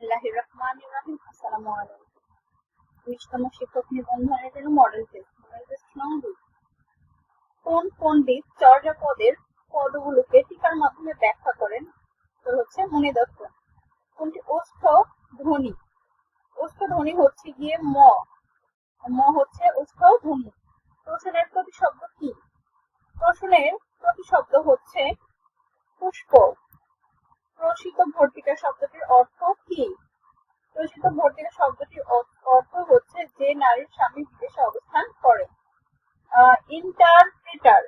বিসমিল্লাহির রহমানির রহিম বিশতম শিক্ষক নিবন্ধনের মডেল টেস্ট মডেল টেস্ট নং দুই কোন পণ্ডিত চর্যাপদের পদগুলোকে টিকার মাধ্যমে ব্যাখ্যা করেন? তো হচ্ছে মনি দত্ত কোনটি ওষ্ঠ ধ্বনি? ওষ্ঠ ধ্বনি হচ্ছে গিয়ে ম। ম হচ্ছে ওষ্ঠ ধ্বনি। প্রশ্নের প্রতিশব্দ কি? প্রশ্নের প্রতিশব্দ হচ্ছে পুষ্প। প্রসিত ভর্তিকা শব্দটির অর্থ কি? প্রসিত ভর্তিকা শব্দটির অর্থ হচ্ছে যে নারীর স্বামী বিদেশে অবস্থান করে। ইন্টারপ্রিটার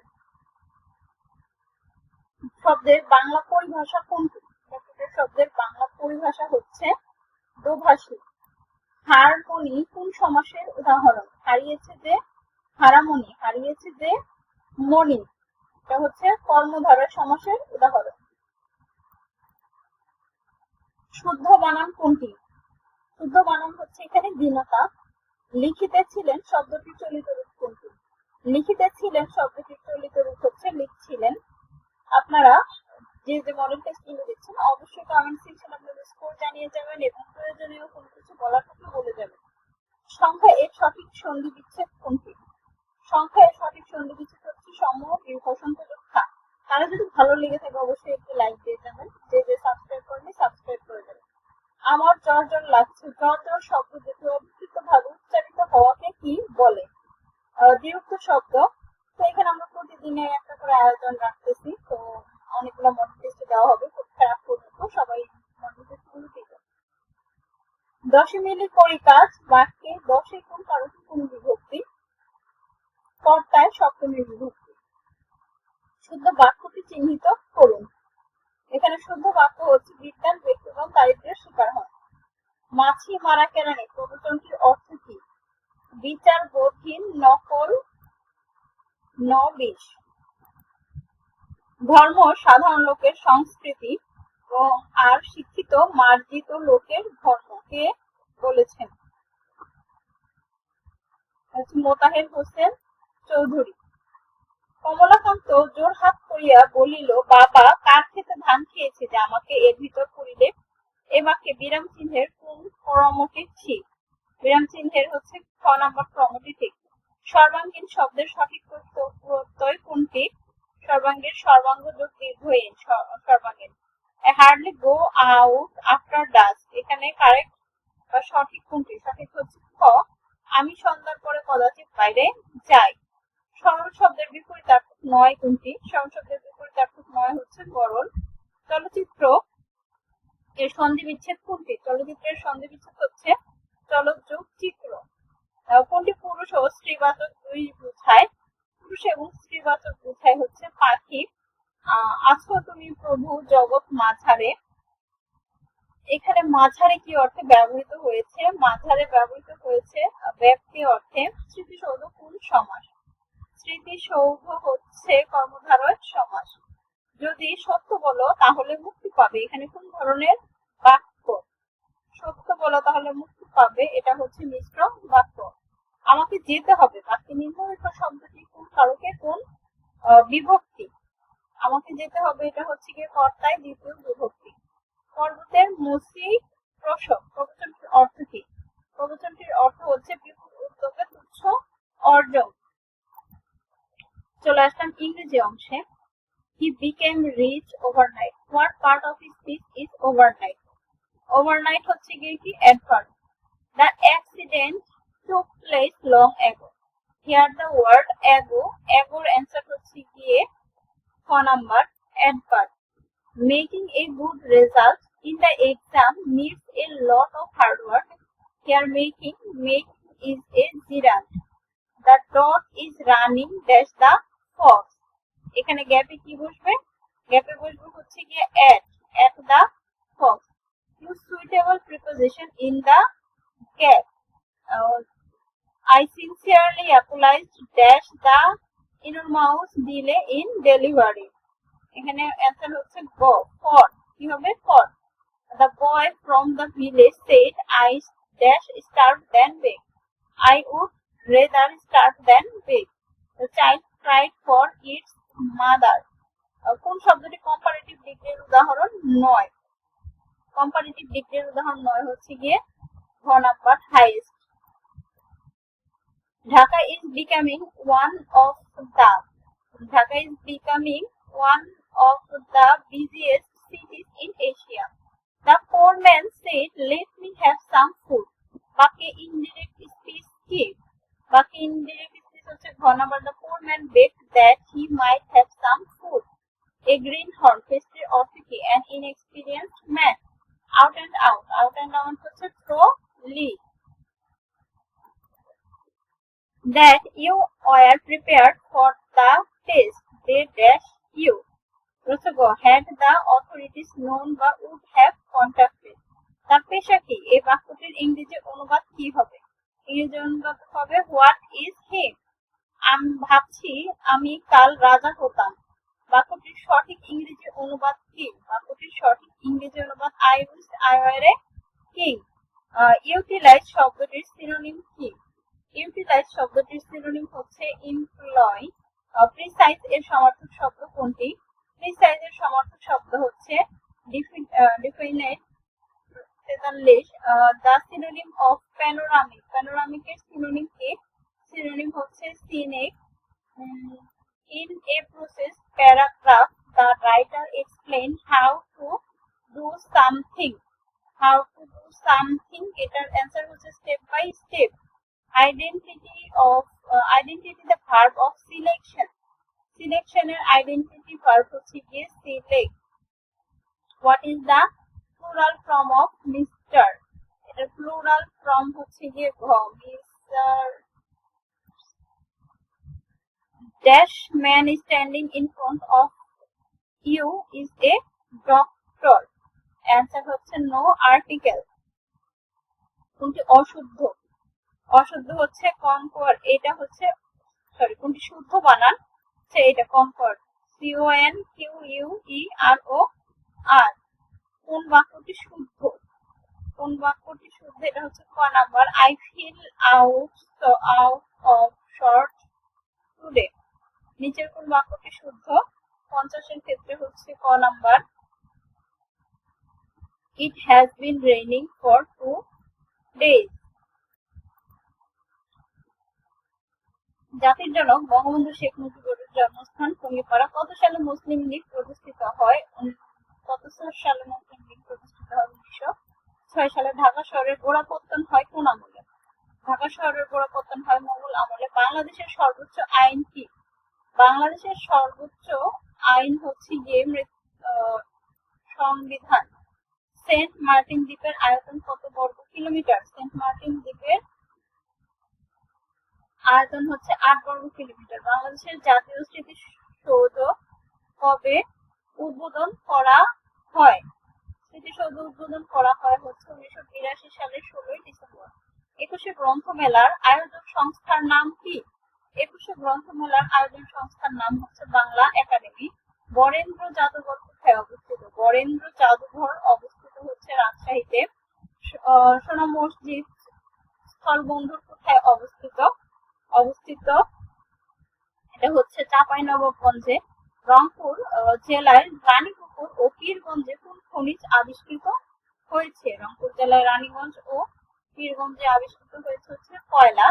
শব্দের বাংলা পরিভাষা কোনটি? শব্দের বাংলা পরিভাষা হচ্ছে দোভাষী। হারমোনি কোন সমাসের উদাহরণ? হারিয়েছে যে হারামনি, হারিয়েছে যে মণি। এটা হচ্ছে কর্মধারয় সমাসের উদাহরণ। শুদ্ধ বানান কোনটি? শুদ্ধ বানান হচ্ছে এখানে দীনতা। লিখিতে ছিলেন শব্দটি চলিত রূপ কোনটি? লিখিতে ছিলেন শব্দটি চলিত রূপ হচ্ছে লিখছিলেন। আপনারা যে যে মডেল টেস্টগুলো দিচ্ছেন অবশ্যই কমেন্ট সেকশন আপনাদের স্কোর জানিয়ে যাবেন এবং প্রয়োজনীয় কোনো কিছু বলার থাকলে বলে যাবেন। সংখ্যা এর সঠিক সন্ধি বিচ্ছেদ কোনটি সংখ্যা এর সঠিক সন্ধি বিচ্ছেদ হচ্ছে সমূহ দীর্ঘসন্ত রক্ষা তারা যদি ভালো লেগে থাকে অবশ্যই একটি লাইক দিয়ে যাবেন যে যে সাবস্ক্রাইব করেনি সাবস্ক্রাইব করে দেবেন আমার জ্বর জ্বর লাগছে জ্বর জ্বর শব্দ দুটি অবিকৃত ভাবে উচ্চারিত হওয়াকে কি বলে আহ, দ্বিরুক্ত শব্দ তো এখানে আমরা প্রতিদিনের একটা করে আয়োজন রাখতেছি তো অনেকগুলো মডেল টেস্ট দেওয়া হবে খুব খারাপ পর্যন্ত সবাই মডেল টেস্টগুলো দিবে দশে মিলি করি কাজ বাক্যে দশে কোন কারণে কোন বিভক্তি? কর্তায় সপ্তমী বিভক্তি। শুদ্ধ বাক্যটি চিহ্নিত করুন। এখানে শুদ্ধ বাক্য হচ্ছে বিজ্ঞান, ব্যক্তিগণ, দারিদ্র্যের শিকার হয় মাছি মারা কেরানি প্রবচনটির অর্থ কি? বিচার বোধহীন নকল নবিশ। ধর্ম সাধারণ লোকের সংস্কৃতি ও আর শিক্ষিত, মার্জিত লোকের ধর্মকে বলেছেন? মোতাহের হোসেন চৌধুরী। কমলাকান্ত জোরহাত করিয়া বলিল, বাবা, কার খেতে ধান খেয়েছে যে আমাকে এর ভিতর করিলে? এ বাক্যে বিরাম চিহ্নের কোন ক্রমটি ঠিক? বিরাম চিহ্নের হচ্ছে খ নাম্বার ক্রমটি ঠিক। সর্বাঙ্গীন শব্দের সঠিক প্রত্যয় কোনটি? সর্বাঙ্গের সর্বাঙ্গ যোগ দীর্ঘহীন স- সর্বাঙ্গীন hardly go out after dusk এখানে কারেক্ট বা সঠিক কোনটি? সঠিক হচ্ছে ক। আমি সন্ধ্যার পরে কদাচিৎ বাইরে যাই। সরল শব্দের বিপরীত বিপরীতার্থক নয় কোনটি? সরল শব্দের বিপরীত বিপরীতার্থক নয় হচ্ছে গরল। চলচ্চিত্র এর সন্ধি বিচ্ছেদ কোনটি? চলচ্চিত্রের সন্ধি বিচ্ছেদ হচ্ছে চলযোগ চিত্র। কোনটি পুরুষ ও স্ত্রীবাচক দুই বোঝায়? পুরুষ এবং স্ত্রীবাচক বোঝায় হচ্ছে পাখি। আছো তুমি প্রভু জগৎ মাঝারে। এখানে মাঝারে কি অর্থে ব্যবহৃত হয়েছে? মাঝারে ব্যবহৃত হয়েছে ব্যক্তি অর্থে স্মৃতিসৌধ কোন সমাস? স্মৃতিসৌধ হচ্ছে কর্মধারয় সমাস। যদি সত্য বলো, তাহলে মুক্তি পাবে। এখানে কোন ধরনের বাক্য? সত্য বলো, তাহলে মুক্তি পাবে। এটা হচ্ছে মিশ্র বাক্য। আমাকে যেতে হবে। বাক্যে নির্ধারিত শব্দটি কোন কারকে? কোন বিভক্তি? আমাকে যেতে হবে, এটা হচ্ছে গিয়ে কর্তায় দ্বিতীয় বিভক্তি। পর্বতের মসি প্রসব প্রবচনটির অর্থ কি? প্রবচনটির অর্থ হচ্ছে বিপুল উদ্যোগে তুচ্ছ অর্জন। চলে আসলাম ইংরেজি অংশে। He became rich overnight what part of his speech is overnight overnight হচ্ছে গিয়ে কি? Adverb the accident took place long ago here the word ago এগোর answer হচ্ছে গিয়ে খ number adverb making a good result in the exam needs a lot of hard work. Here making make is a gerund. The dog is running dash the fox. এখানে গ্যাপে কি বসবে গ্যাপে বসবে হচ্ছে গিয়ে at at the fox. Use suitable preposition in the gap. Uh, I sincerely apologize dash the enormous delay in delivery. এখানে answer হচ্ছে গ ফর কি হবে? For the boy from the village said I dash starve than beg I would rather starve than beg the child cried for its mother কোন শব্দটি comparative ডিগ্রির উদাহরণ? নয়। কম্পারেটিভ ডিগ্রির উদাহরণ নয় হচ্ছে গিয়ে, ঘ number highest Dhaka is becoming one of the Dhaka is becoming one of the busiest অনুবাদ কি হবে? ইংরেজি হবে হোয়াট ইজ হি আমি ভাবছি, আমি কাল রাজা হতাম। বাক্যটির সঠিক ইংরেজি অনুবাদ কি? বাক্যটির সঠিক ইংরেজি অনুবাদ I wish I were a king utilize শব্দটির সিনোনিম কি? ইউটিলাইজ শব্দটির সিনোনিম হচ্ছে এমপ্লয় প্রিসাইজ এর সমার্থক শব্দ কোনটি? প্রিসাইজের সমার্থক শব্দ হচ্ছে ডিফিনেট তেতাল্লিশ দ্য সিনোনিম অফ প্যানোরামিক প্যানোরামিকের সিনোনিম কি সিনোনিম হচ্ছে scenic in a process paragraph the writer explain how to do something how to do something এটার অ্যান্সার হচ্ছে step by step identity of identity the verb of selection সিলেকশনের identity verb হচ্ছে গিয়ে select what is the plural form of mister এটার plural form হচ্ছে গিয়ে ঘ mister dash man standing in front of you is a doctor answer হচ্ছে no article কোনটি অশুদ্ধ? অশুদ্ধ হচ্ছে কনকর এটা হচ্ছে সরি কোনটি শুদ্ধ বানান? হচ্ছে এটা conquer C O N Q U E R ও আর কোন বাক্যটি শুদ্ধ? কোন বাক্যটি শুদ্ধ? এটা হচ্ছে ক number. I feel out out of short today নিচের কোন বাক্যটি শুদ্ধ? পঞ্চাশের ক্ষেত্রে হচ্ছে ক number. It has been raining for two days জাতির জনক বঙ্গবন্ধু শেখ মুজিবুরের জন্মস্থান টঙ্গিপাড়া কত সালে মুসলিম লীগ প্রতিষ্ঠিত হয়? কত সালে মুসলিম লীগ প্রতিষ্ঠিত হয় উনিশশো ছয় সালে ঢাকা শহরের গোড়াপত্তন হয় কোন আমলে? ঢাকা শহরের গোড়াপত্তন হয় মোগল আমলে। বাংলাদেশের সর্বোচ্চ আইন কি? বাংলাদেশের সর্বোচ্চ আইন হচ্ছে গিয়ে সংবিধান। সেন্ট মার্টিন দ্বীপের আয়তন কত বর্গ কিলোমিটার? সেন্ট মার্টিন দ্বীপের আয়তন হচ্ছে আট বর্গ কিলোমিটার। বাংলাদেশের জাতীয় স্মৃতিসৌধ কবে উদ্বোধন করা হয়। স্মৃতিসৌধ উদ্বোধন করা হয় হচ্ছে উনিশশো বিরাশি সালের ষোলোই ডিসেম্বর। একুশে গ্রন্থমেলার আয়োজক সংস্থার নাম কি? একুশে গ্রন্থমেলার আয়োজন সংস্থার নাম হচ্ছে বাংলা একাডেমি। বরেন্দ্র জাদুঘর কোথায় অবস্থিত? বরেন্দ্র জাদুঘর অবস্থিত হচ্ছে রাজশাহীতে। সোনা মসজিদ স্থলবন্দর কোথায় অবস্থিত? অবস্থিত এটা হচ্ছে চাপাই নবাবগঞ্জে রংপুর জেলার রানীপুকুর ও পীরগঞ্জে কোন খনিজ আবিষ্কৃত হয়েছে? রংপুর জেলার রানীগঞ্জ ও পীরগঞ্জে আবিষ্কৃত হয়েছে হচ্ছে কয়লা।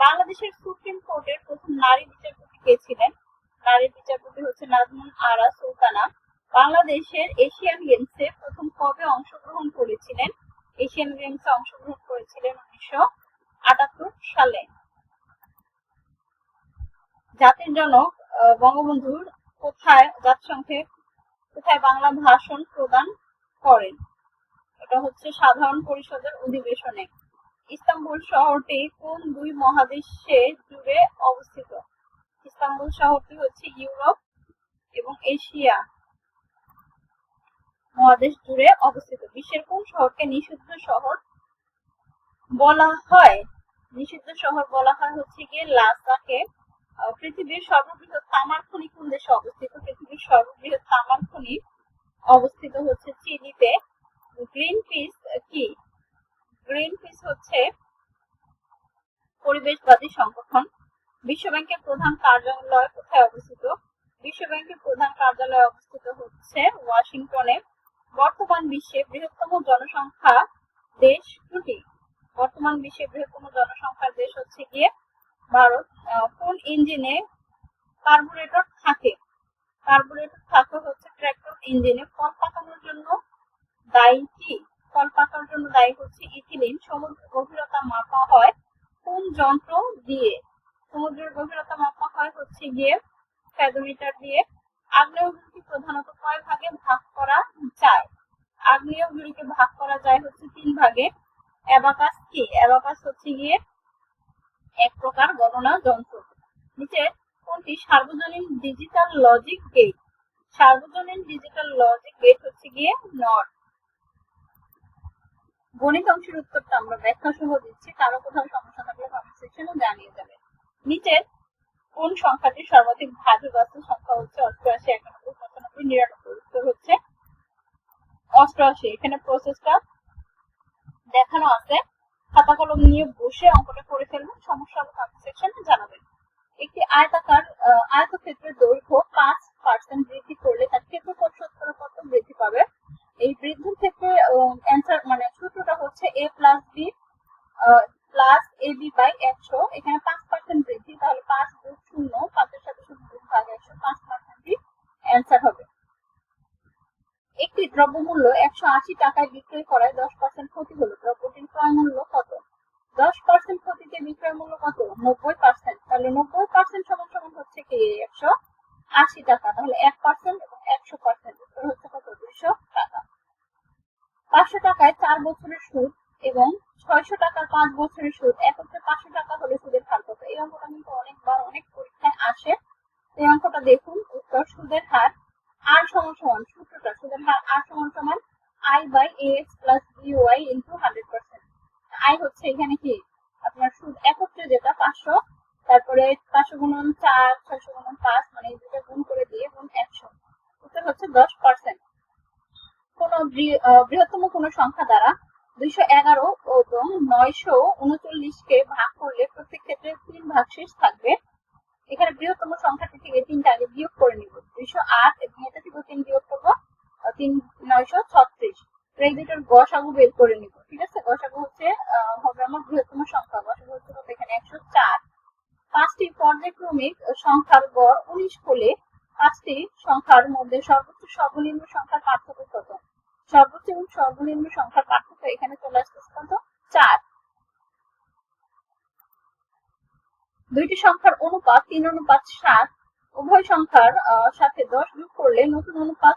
বাংলাদেশের সুপ্রিম কোর্টের প্রথম নারী বিচারপতি কে ছিলেন? নারী বিচারপতি হচ্ছে নাজমুন আরা সুলতানা। বাংলাদেশের এশিয়ান গেমসে প্রথম কবে অংশগ্রহণ করেছিলেন? এশিয়ান গেমসে অংশগ্রহণ করেছিলেন উনিশশো আটাত্তর সালে। জাতির জনক বঙ্গবন্ধুর কোথায় জাতিসংঘে কোথায় বাংলা ভাষণ প্রদান করেন? এটা হচ্ছে সাধারণ পরিষদের অধিবেশনে। ইস্তাম্বুল শহরটি কোন দুই মহাদেশে জুড়ে অবস্থিত? ইস্তাম্বুল শহরটি হচ্ছে ইউরোপ এবং এশিয়া মহাদেশ জুড়ে অবস্থিত। বিশ্বের কোন শহরকে নিষিদ্ধ শহর বলা হয়? নিষিদ্ধ শহর বলা হয় হচ্ছে গিয়ে লাসাকে। পৃথিবীর সর্ববৃহৎ তামার খনি কোন দেশে অবস্থিত? পৃথিবীর সর্ববৃহৎ তামার খনি অবস্থিত হচ্ছে চিলিতে। গ্রিন পিস কি? গ্রিন পিস হচ্ছে পরিবেশবাদী সংগঠন। বিশ্ব ব্যাংকের প্রধান কার্যালয় কোথায় অবস্থিত? বিশ্ব ব্যাংকের প্রধান কার্যালয় অবস্থিত হচ্ছে ওয়াশিংটনে। বর্তমান বিশ্বে বৃহত্তম জনসংখ্যা দেশ কোনটি বর্তমান বিশ্বে বৃহত্তম জনসংখ্যার দেশ হচ্ছে গিয়ে ভারত কোন ইঞ্জিনে কার্বুরেটর থাকে? কার্বুরেটর থাকে হচ্ছে ট্র্যাক্টর ইঞ্জিনে ফল পাকানোর জন্য দায়ী কি? ফল পাকার জন্য দায়ী হচ্ছে ইথিলিন সমুদ্র গভীরতা মাপা হয় কোন যন্ত্র দিয়ে? সমুদ্রের গভীরতা মাপা হয় হচ্ছে গিয়ে ফ্যাদোমিটার দিয়ে। আগ্নেয়গিরিকে প্রধানত কয় ভাগে ভাগ করা যায়? আগ্নেয়গিরিকে ভাগ করা যায় হচ্ছে তিন ভাগে। অ্যাবাকাস কি? অ্যাবাকাস হচ্ছে গিয়ে এক প্রকার গণনা যন্ত্র। নিচে কোনটি? সার্বজনীন ডিজিটাল লজিক গেট সার্বজনীন ডিজিটাল লজিক গেট হচ্ছে গিয়ে নট গণিত অংশের উত্তরটা আমরা ব্যাখ্যা সহ দিচ্ছি, কারও কোথাও সমস্যা থাকলে কমেন্ট সেকশনে জানিয়ে যাবে নিচের কোন সংখ্যাটি সর্বাধিক ভাজক সংখ্যা হচ্ছে অষ্টআশি, একানব্বই, পঁচানব্বই, নিরানব্বই, উত্তর হচ্ছে অষ্টআশি। এখানে প্রসেসটা দেখানো আছে। খাতা কলম নিয়ে বসে অঙ্কটা করে ফেলবেন সমস্যা হলে কমেন্ট সেকশনে জানাবেন। একটি আয়তাকার আয়তক্ষেত্রের দৈর্ঘ্য পাঁচ পার্সেন্ট বৃদ্ধি করলে তার ক্ষেত্রফল শতকরা কত বৃদ্ধি পাবে? এই বৃদ্ধির ক্ষেত্রে অ্যান্সার মানে সূত্রটা হচ্ছে A plus B plus A B by একশো। এখানে পাঁচ পার্সেন্ট বৃদ্ধি, তাহলে পাঁচ গুণ শূন্য, পাঁচের সাথে শূন্য ভাগ একশো, পাঁচ পার্সেন্টই অ্যান্সার হবে। একটি দ্রব্যমূল্য একশো আশি টাকায় বিক্রয় করায় দশ পার্সেন্ট ক্ষতি হলো। দ্রব্যটির ক্রয় মূল্য কত? দশ পার্সেন্ট ক্ষতিতে বিক্রয় মূল্য কত? নব্বই পার্সেন্ট তাহলে নব্বই পার্সেন্ট সমান সমান হচ্ছে কি? একশো আশি টাকা। তাহলে এক পার্সেন্ট এবং একশো পার্সেন্ট উত্তর হচ্ছে কত? দুইশো টাকা। পাঁচশো টাকায় চার বছরের সুদ এবং ছয়শো টাকার পাঁচ বছরের সুদ একত্রে পাঁচশো টাকা হলে সুদের হার কত এই অঙ্কটা কিন্তু অনেকবার অনেক পরীক্ষায় আসে এই অঙ্কটা দেখুন উত্তর সুদের হার আর সমান সমান সূত্রটা সুদের হার আর সমান সমান I by A X plus B Y into hundred percent I হচ্ছে এখানে কি আপনার সুদ একত্রে যেটা পাঁচশো তারপরে পাঁচশো গুণন চার ছয়শো গুণন পাঁচ মানে এই দুটো গুণ করে দিয়ে গুণ একশো উত্তর হচ্ছে দশ পার্সেন্ট কোন বৃহত্তম কোন সংখ্যা দ্বারা দুইশো এগারো এবং নয়শো উনচল্লিশকে ভাগ করলে প্রত্যেক ক্ষেত্রে তিন ভাগ শেষ থাকবে। এখানে বৃহত্তম সংখ্যাটি থেকে তিনটা আগে বিয়োগ করে নিব। দুইশো আট এবং এটা থেকে তিন বিয়োগ করব তিন, নয়শো ছত্রিশ। এই দুটোর গসাগু বের করে নিব। ঠিক আছে? গসাগু হচ্ছে হবে আমার বৃহত্তম সংখ্যা। গসাগু হচ্ছে এখানে একশো চার। পাঁচটি পর্যায়ক্রমিক সংখ্যার গড় উনিশ হলে পাঁচটি সংখ্যার মধ্যে সর্বোচ্চ সর্বনিম্ন সংখ্যার পার্থক্য কত? সর্বোচ্চ এবং সর্বনিম্ন সংখ্যার পার্থক্য এখানে চলে আসতেছে কত? চার। দুইটি সংখ্যার অনুপাত তিন অনুপাত সাত। উভয় সংখ্যার সাথে দশ যোগ করলে নতুন অনুপাত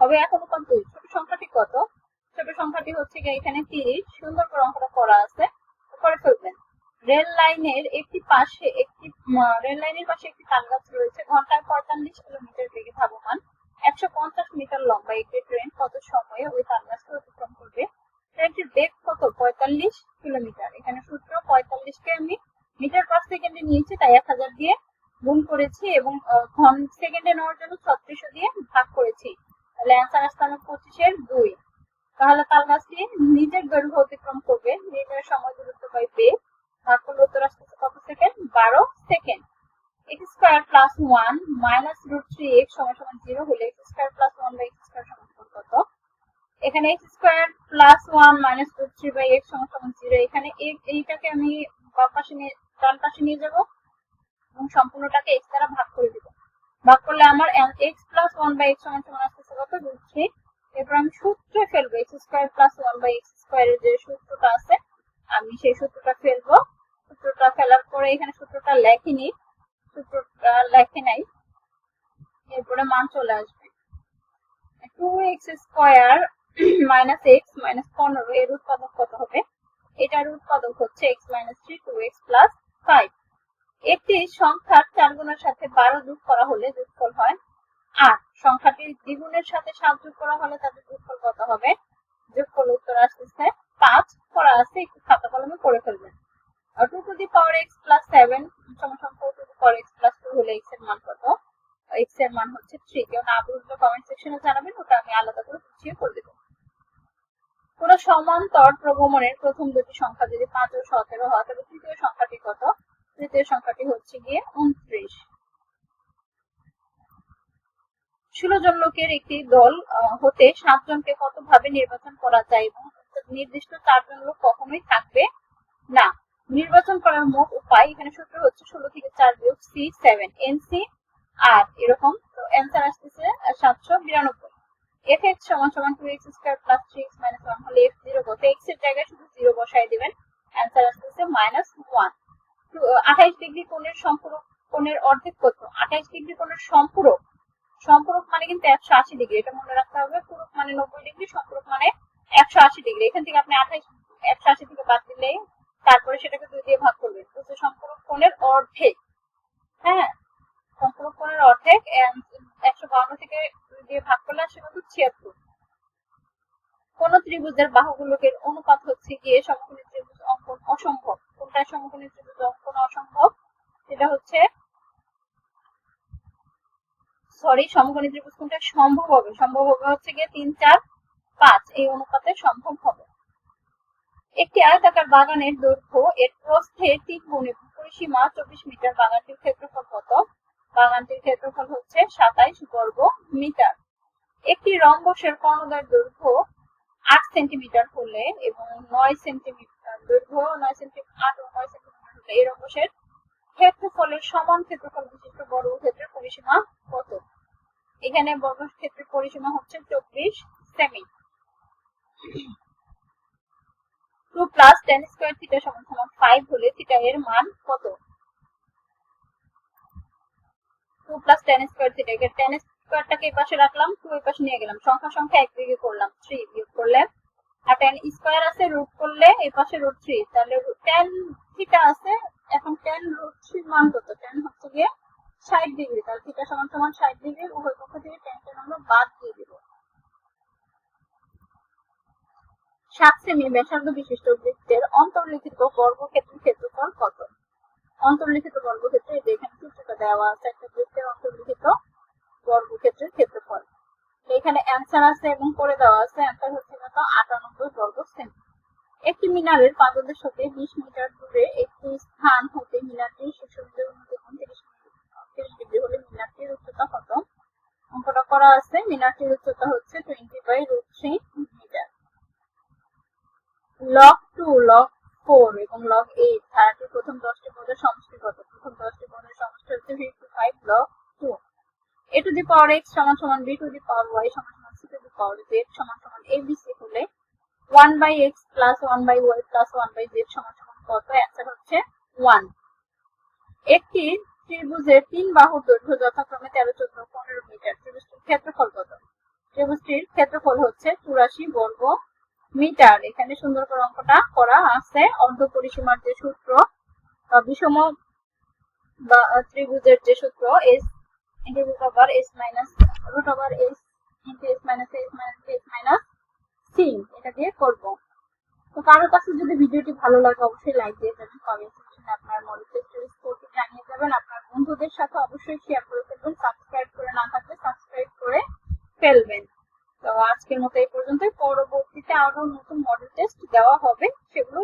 হবে এক অনুপাত দুই। ছোট সংখ্যাটি কত? ছোট সংখ্যাটি হচ্ছে এখানে তিরিশ। সুন্দর করে অঙ্কটা করা আছে। করে ফেলবেন। রেল লাইনের একটি পাশে একটি রেল লাইনের পাশে একটি তাল গাছ রয়েছে। ঘন্টায় পঁয়তাল্লিশ কিলোমিটার বেগে ধাবমান। একশো পঞ্চাশ মিটার লম্বা একটি ট্রেন কত সময়ে ওই তাল গাছকে অতিক্রম করবে? ট্রেনটির বেগ কত? পঁয়তাল্লিশ কিলোমিটার। এখানে সূত্র পঁয়তাল্লিশকে আমি মিটার পার সেকেন্ডে নিয়েছি, তাই এক হাজার দিয়ে গুণ করেছি এবং ঘন সেকেন্ডে নেওয়ার জন্য ছত্রিশশো দিয়ে ভাগ করেছি। তাহলে অ্যান্সার আসতে হবে পঁচিশের দুই। তাহলে তাল গাছটি নিজের দৈর্ঘ্য অতিক্রম করবে। নিজের সময় দূরত্ব বাই বেগ ভাগ করলে উত্তর আসতেছে কত সেকেন্ড? বারো second. X square plus one minus root three X সমান সমান জিরো হলে X square plus one by X square সমান সমান কত? এখানে X square plus one minus root three by X সমান সমান জিরো এখানে এই- এইটাকে আমি বাম পাশে নিয়ে ডান পাশে নিয়ে যাব এবং সম্পূর্ণটাকে এক্স দ্বারা ভাগ করে দিব। ভাগ করলে আমার X plus one by X সমান সমান আসতেছে কত? রুট থ্রি এরপর আমি সূত্রে ফেলব X square plus one by X স্কোয়ারের যে সূত্রটা আছে আমি সেই সূত্রটা ফেলব। সূত্রটা ফেলার পরে এখানে সূত্রটা লেখিনি। সূত্রটা লেখে নাই। এরপরে মান চলে আসবে। Two X square minus X minus পনেরো, এর উৎপাদক কত হবে? এটার উৎপাদক হচ্ছে X minus three two X plus five একটি সংখ্যার চার গুণের সাথে বারো যোগ করা হলে যোগফল হয় আট। সংখ্যাটির দ্বিগুণের সাথে সাত যোগ করা হলে তাদের যোগফল কত হবে যোগফল উত্তর আসতেছে পাঁচ করা আছে একটু খাতা কলমে করে ফেলবেন two to the power X plus seven সমান four to the power X plus two হলে এক্সের মান কত এক্সের মান হচ্ছে থ্রি কেউ না বুঝলে কমেন্ট সেকশনে জানাবেন ওটা আমি আলাদা করে বুঝিয়ে করে দেবো কোন সমান্তর প্রগমনের প্রথম দুটি সংখ্যা যদি পাঁচ ও সতেরো হয় তবে তৃতীয় সংখ্যাটি কত? তৃতীয় সংখ্যাটি হচ্ছে গিয়ে উনত্রিশ ষোলো জন লোকের একটি দল হতে সাতজনকে কতভাবে নির্বাচন করা যায় এবং নির্দিষ্ট চারজন লোক কখনোই থাকবে না। নির্বাচন করার মোট উপায়, এখানে সূত্র হচ্ছে ষোলো থেকে চার বিয়োগ C, seven, N C, R এরকম তো অ্যান্সার আসতেছে সাতশো বিরানব্বই। এফ এক্স সমান সমান two X square plus three X minus one হলে এফ জিরো কত এক্সের জায়গায় শুধু জিরো বসাই দিবেন। অ্যান্সার আসতেছে মাইনাস ওয়ান আঠাইশ ডিগ্রি কোণের সম্পূরক কোণের অর্ধেক কত? আঠাইশ ডিগ্রি কোণের সম্পূরক। সম্পূরক মানে কিন্তু একশো আশি ডিগ্রি এটা মনে রাখতে হবে। পূরক মানে নব্বই ডিগ্রি সম্পূরক মানে একশো আশি ডিগ্রি এখান থেকে আপনি আঠাইশ, একশো আশি থেকে বাদ দিলে তারপরে সেটাকে দুই দিয়ে ভাগ করবেন। সম্পূরক কোণের অর্ধেক। হ্যাঁ সম্পূরক কোণের অর্ধেক একশো বাউন্ন থেকে দুই দিয়ে ভাগ করলে আসে কত ছিয়াত্তর কোন ত্রিভুজের বাহুগুলোকে অনুপাত হচ্ছে গিয়ে সমকোণী ত্রিভুজ অঙ্কন অসম্ভব। কোনটা সমকোণী ত্রিভুজ অঙ্কন অসম্ভব? সেটা হচ্ছে সরি সমকোণী ত্রিভুজ কোনটা সম্ভব হবে? সম্ভব হবে হচ্ছে গিয়ে তিন, চার, পাঁচ। এই অনুপাতে সম্ভব হবে। একটি আয়তাকার বাগানের দৈর্ঘ্য এর প্রস্থে তিন গুণ এবং পরিসীমা চব্বিশ মিটার। বাগানটির ক্ষেত্রফল কত? বাগানটির ক্ষেত্রফল হচ্ছে সাতাইশ বর্গ মিটার একটি রম্বসের কর্ণদ্বয়ের দৈর্ঘ্য আট সেন্টিমিটার হলে এবং নয় সেন্টিমিটার, দৈর্ঘ্য নয় সেন্টিমিটার, আট ও নয় সেন্টিমিটার হলে এই রম্বসের ক্ষেত্রফলের সমান ক্ষেত্রফল বিশিষ্ট বর্গক্ষেত্রের পরিসীমা কত? এখানে বর্গক্ষেত্রের পরিসীমা হচ্ছে চব্বিশ semi two plus tan square theta সমান সমান ফাইভ হলে থিটা এর মান কত? Two plus tan square theta tan স্কোয়ারটাকে এই পাশে রাখলাম টু এই পাশে নিয়ে গেলাম। সংখ্যা সংখ্যা, এক একদিকে করলাম থ্রি বিয়োগ করলে। আর টেন স্কোয়ার আছে রুট করলে এই পাশে রুট থ্রি তাহলে টেন থিটা আছে, এখন টেন রুট থ্রি মান কত? টেন হচ্ছে গিয়ে ষাট ডিগ্রি তাহলে থিটা সমান সমান ষাট ডিগ্রি উভয় পক্ষ থেকে টেন টেন আমরা বাদ দিয়ে দিব। সাত সেমি ব্যাসার্ধ বিশিষ্ট বৃত্তের অন্তর্লিখিত বর্গক্ষেত্রের ক্ষেত্রফল কত? অন্তর্লিখিত বর্গক্ষেত্রে এখানে চিত্রটা দেওয়া আছে, একটা বৃত্তের অন্তর্লিখিত বর্গক্ষেত্রের ক্ষেত্রফল। এখানে অ্যান্সার আছে এবং করে দেওয়া আছে। অ্যান্সার হচ্ছে কত? আটানব্বই বর্গ সেমি একটি মিনারের পাদদেশ হতে বিশ মিটার দূরে একটি স্থান হতে মিনারটির শীর্ষবিন্দুর উন্নতি কোণ তিরিশ ডিগ্রি হলে মিনারটির উচ্চতা কত? অঙ্কটা করা আছে। মিনারটির উচ্চতা হচ্ছে twenty by root three metre log two log four এবং লগ এইট ধারাটির প্রথম দশটি পদের সমষ্টি কত? প্রথম দশটি পদের সমষ্টি হচ্ছে V two five two A to the power X সমান সমান B to the power Y সমান সমান C to the power Z সমান সমান এ বি সি হলে one by X plus one by Y plus one by Z সমান সমান কত? অ্যান্সার হচ্ছে ওয়ান একটি ত্রিভুজের তিন বাহুর দৈর্ঘ্য যথাক্রমে তেরো, চোদ্দ, পনেরো মিটার। ত্রিভুজটির ক্ষেত্রফল কত? ত্রিভুজটির ক্ষেত্রফল হচ্ছে চুরাশি বর্গ মিটার। এখানে সুন্দর করে অঙ্কটা করা আছে। অর্ধ পরিসীমার যে সূত্র বিষম বা ত্রিভুজের যে সূত্র S into root over s minus, root over s into s minus s minus s minus c. এটা দিয়ে করব। তো কারোর কাছে যদি ভিডিওটি ভালো লাগে, অবশ্যই লাইক দিয়ে যাবেন কমেন্ট সেকশনে আপনার মনোযোগ স্কোরটি জানিয়ে যাবেন। আপনার বন্ধুদের সাথে অবশ্যই শেয়ার করে ফেলবেন সাবস্ক্রাইব করে না থাকলে সাবস্ক্রাইব করে ফেলবেন। তো আজকের মতো এই পর্যন্তই। পরবর্তীতে আরও নতুন মডেল টেস্ট দেওয়া হবে, সেগুলো